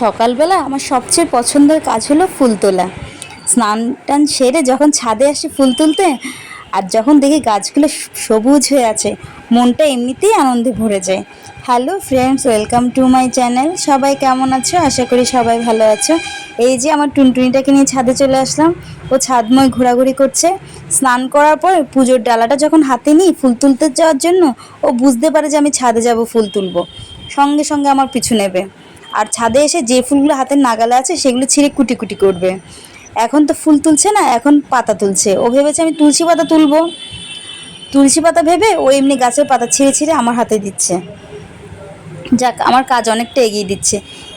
সকালবেলা আমার সবচেয়ে পছন্দের কাজ হলো ফুল তোলা। স্নান টান সেরে যখন ছাদে আসি ফুল তুলতে, আর যখন দেখি গাছগুলো সবুজ হয়ে আছে, মনটা এমনিতেই আনন্দে ভরে যায়। Hello friends, welcome to my channel. সবাই কেমন আছো? আশা করি সবাই ভালো আছো। এই যে আমার টুনটুনিটাকে নিয়ে ছাদে চলে আসলাম। ও ছাদময় ঘোরাঘুরি করছে। স্নান করার পর পুজোর ডালাটা যখন হাতে নিই ফুল তুলতে যাওয়ার জন্য, ও বুঝতে পারে যে আমি ছাদে যাব ফুল তুলবো। সঙ্গে সঙ্গে আমার পিছু নেবে। আর ছাদে এসে যে ফুলগুলো হাতের নাগালে আছে, সেগুলো ছিঁড়ে কুটি কুটি করবে। এখন তো ফুল তুলছে না, এখন পাতা তুলছে। ও ভেবেছে আমি তুলসী পাতা তুলবো। তুলসী পাতা ভেবে ও এমনি গাছের পাতা ছিঁড়ে ছিঁড়ে আমার হাতে দিচ্ছে। যাক, আমার কাজ অনেকটা এগিয়ে দিচ্ছে।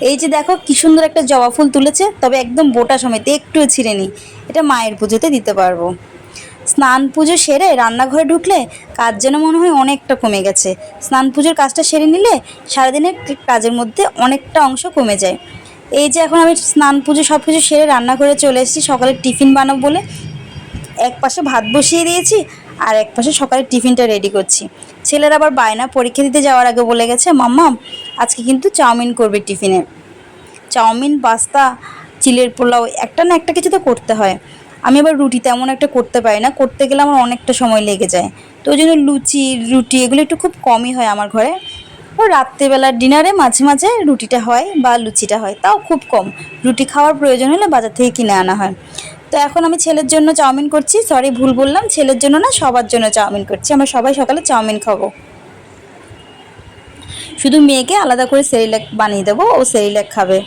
এই যে দেখো, কি সুন্দর একটা জবা ফুল তুলেছে, তবে একদম বোটা সমেত, একটুও ছিঁড়ে নি এটা মায়ের পুজোতে দিতে পারব। স্নান পুজো সেরে রান্নাঘরে ঢুকলে কাজ যেন মনে হয় অনেকটা কমে গেছে। স্নান পুজোর কাজটা সেরে নিলে সারাদিনের কাজের মধ্যে অনেকটা অংশ কমে যায়। এই যে এখন আমি স্নান পুজো সব কিছু সেরে রান্নাঘরে চলে এসেছি, সকালে টিফিন বানাবো বলে। এক পাশে ভাত বসিয়ে দিয়েছি আর এক পাশে সকালে টিফিনটা রেডি করছি। ছেলের আবার বায়না পরীক্ষা দিতে যাওয়ার আগে বলে গেছে, মাম্মা, আজকে কিন্তু চাউমিন করবে টিফিনে। চাউমিন, পাস্তা, চিলের পোলাও, একটা না একটা কিছু তো করতে হয়। আমি আবার রুটি তেমন একটা করতে পারি না, করতে গেলে আমার অনেকটা সময় লেগে যায়। তো ওই জন্য লুচি, রুটি এগুলো একটু খুব কমই হয় আমার ঘরে। ও রাত্রেবেলার ডিনারে মাঝে মাঝে রুটিটা হয় বা লুচিটা হয়, তাও খুব কম। রুটি খাওয়ার প্রয়োজন হলে বাজার থেকে কিনে আনা হয়। তো এখন আমি ছেলের জন্য চাউমিন করছি, সরি ভুল বললাম, ছেলের জন্য না, সবার জন্য চাউমিন করছি। আমরা সবাই সকালে চাউমিন খাব। শুধু মেয়েকে আলাদা করে সেরিল্যাক বানিয়ে দেবো, ও সেরিল্যাক খাবে।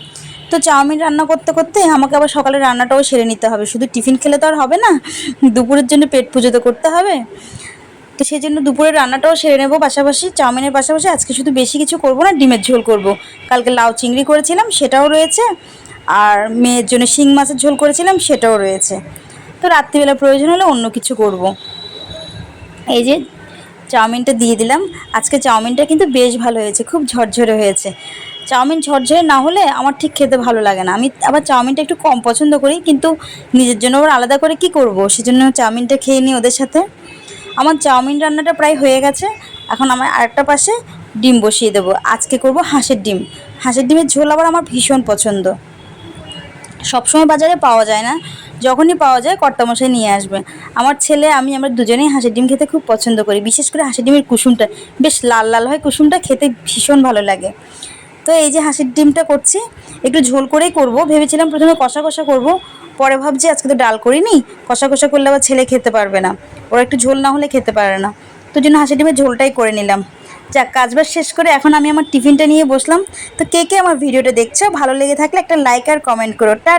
তো চাউমিন রান্না করতে করতে আমাকে আবার সকালে রান্নাটাও সেরে নিতে হবে। শুধু টিফিন খেলে তো আর হবে না, দুপুরের জন্য পেট পুজো তো করতে হবে। তো সেই জন্য দুপুরের রান্নাটাও সেরে নেব পাশাপাশি, চাউমিনের পাশাপাশি আজকে শুধু বেশি কিছু করব না, ডিমের ঝোল করব। কালকে লাউ চিংড়ি করেছিলাম, সেটাও রয়েছে। আর মেয়ের জন্য শিং মাছের ঝোল করেছিলাম, সেটাও রয়েছে। তো রাত্রিবেলা প্রয়োজন হলে অন্য কিছু করব। এই যে, চাউমিনটা দিয়ে দিলাম। আজকে চাউমিনটা কিন্তু বেশ ভালো হয়েছে, খুব ঝরঝরে হয়েছে। চাউমিন ঝরঝরে না হলে আমার ঠিক খেতে ভালো লাগে না। আমি আবার চাউমিনটা একটু কম পছন্দ করি, কিন্তু নিজের জন্য আবার আলাদা করে কি করব? সেজন্য চাউমিনটা খেয়ে নিই ওদের সাথে। আমার চাউমিন রান্নাটা প্রায় হয়ে গেছে। এখন আমার আরেকটা পাশে ডিম বসিয়ে দেবো। আজকে করব হাঁসের ডিম। হাঁসের ডিমের ঝোল আবার আমার ভীষণ পছন্দ। সবসময় বাজারে পাওয়া যায় না। যখনই পাওয়া যায় কর্তামশাই নিয়ে আসবে। আমার ছেলে, আমি, আমরা দুজনেই হাঁসের ডিম খেতে খুব পছন্দ করি। বিশেষ করে হাঁসের ডিমের কুসুমটা, বেশ লাল লাল হয়। কুসুমটা খেতে ভীষণ ভালো লাগে। তো এই যে হাঁসের ডিমটা করছি, একটু ঝোল করেই করব। ভেবেছিলাম প্রথমে কষা কষা করব, পরে ভাবছি আজকে তো ডাল করিনি, কষা কষা করলে আবার ছেলে খেতে পারবে না। ওরা একটু ঝোল না হলে খেতে পারে না। তো জন্য হাঁসের ডিমের ঝোলটাই করে নিলাম। যাক, কাজবাজ শেষ করে এখন আমি আমার টিফিনটা নিয়ে বসলাম। তো কে কে আমার ভিডিওটা দেখছ, ভালো লেগে থাকলে একটা লাইক আর কমেন্ট করো। টা